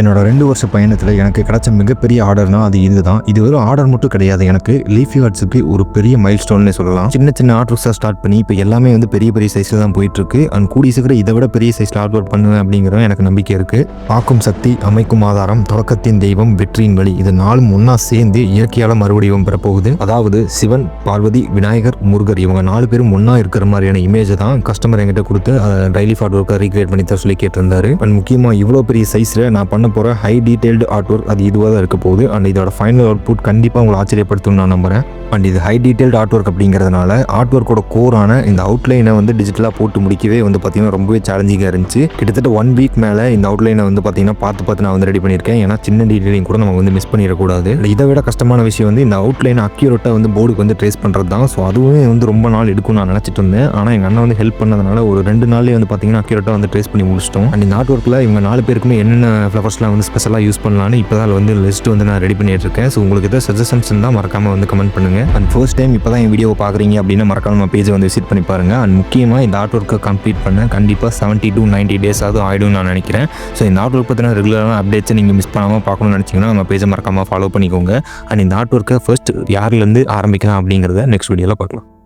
என்னோட ரெண்டு வருஷ பயணத்தில் எனக்கு கிடைச்ச மிகப்பெரிய ஆர்டர்னா அது இதுதான். இது வெறும் ஆர்டர் மட்டும் கிடையாது. எனக்கு லீஃபி ஆர்ட்ஸுக்கு ஒரு பெரிய மைல் ஸ்டோன்னே சொல்லலாம். சின்ன சின்ன ஆர்டர்ஸாக ஸ்டார்ட் பண்ணி இப்போ எல்லாமே வந்து பெரிய பெரிய சைஸில் தான் போயிட்டு இருக்கு அண்ட் கூடிய சீக்கிரம் இதை விட பெரிய சைஸில் ஆர்ட் ஒர்க் பண்ணுவேன் அப்படிங்கிறது எனக்கு நம்பிக்கை இருக்கு. பார்க்கும் சக்தி அமைக்கும் ஆதாரம் தொடக்கத்தின் தெய்வம் வெற்றியின் வழி இது நாலும் ஒன்றா சேர்ந்து இயற்கையால் மறுவடிவம் பெறப்போகுது. அதாவது சிவன் பார்வதி விநாயகர் முருகர் இவங்க நாலு பேரும் ஒன்றா இருக்கிற மாதிரியான இமேஜ் தான் கஸ்டமர் என்கிட்ட கொடுத்து டெய்லி ஃபார்ட் ஒர்க்கை ரீக்ரியேட் பண்ணி தர சொல்லி கேட்டிருந்தாரு. அண்ட் முக்கியமாக இவ்வளோ பெரிய சைஸில் நான் பண்ண போகிற ஹை டீட்டெயில்டு ஆர்ட் ஒர்க் அது இதுவாக தான் இருக்க போகுது. அண்ட் இதோட ஃபைனல் அவுட்புட் கண்டிப்பாக உங்களை ஆச்சரியப்படுத்தும் நான் நம்புறேன். அண்ட் இது ஹை டீட்டெயில்டு ஆர்ட் ஒர்க் அப்படிங்கிறதுனால ஆர்ட் ஒர்க்கோட கோரான இந்த அவுட்லைனை வந்து டிஜிட்டலாக போட்டு முடிக்கவே வந்து பார்த்திங்கன்னா ரொம்பவே சேலஞ்சிங்காக இருந்துச்சு. கிட்டத்தட்ட ஒன் வீக் மேலே இந்த அவுட்லைனை வந்து பார்த்தீங்கன்னா பார்த்து பார்த்து நான் வந்து ரெடி பண்ணியிருக்கேன். ஏன்னா சின்ன டீட்டெயிலையும் கூட நம்ம வந்து மிஸ் பண்ணிடக்கூடாது. இதை விட கஷ்டமான விஷயம் வந்து இந்த அவுட்லைனை அக்யூரேட்டாக வந்து போர்டுக்கு வந்து ட்ரேஸ் பண்ணுறது தான். ஸோ அதுவுமே வந்து ரொம்ப நாள் எடுக்கும் நான் நினச்சிட்டு இருந்தேன். ஆனால் எங்கள் அண்ணன் வந்து ஹெல்ப் பண்ணதுனால ஒரு ரெண்டு நாள்லேயே வந்து பார்த்தீங்கன்னா அக்யூரேட்டாக வந்து ட்ரேஸ் பண்ணி முடிச்சிட்டோம். அண்ட் இந்த ஆர்ட் ஒர்க்கில் இவங்க நாலு பேருக்குமே என்னென்ன ஃப்ளவர்ஸ்லாம் வந்து ஸ்பெஷலாக யூஸ் பண்ணலான்னு இப்போ தான் வந்து லிஸ்ட் வந்து நான் ரெடி பண்ணிட்டு இருக்கேன் ஸோ உங்களுக்கு எதாவது சஜஷன்ஸ் இருந்தால் மறக்காமல் வந்து கமெண்ட் பண்ணுங்க. அண்ட் ஃபர்ஸ்ட் டைம் இப்போ தான் என் வீடியோ பார்க்குறீங்க அப்படின்னா மறக்காம நம்ம பேஜை வந்து விசிட் பண்ணி பாருங்கள் அண்ட் முக்கியமாக இந்த ஆர்ட் ஒர்க்கை கம்ப்ளீட் பண்ண கண்டிப்பாக செவன்ட்டி டூ நைன்ட்டி டேஸ் ஆகும் ஆகிடும் நான் நினைக்கிறேன். ஸோ இந்த ஆர்ட் ஒர்க் பற்றின ரெகுலரான அப்டேட்ஸை நீங்கள் மிஸ் பண்ணாமல் பார்க்கணும்னு நினச்சிங்கன்னா நம்ம பேஜை மறக்காமல் ஃபாலோ பண்ணிக்கோங்க. அண்ட் இந்த ஆர்ட் ஒர்க்கை ஃபர்ஸ்ட் யார்லேருந்து ஆரம்பிக்கலாம் அப்படிங்கிறத நெக்ஸ்ட் வீடியோவில் பார்க்கலாம்.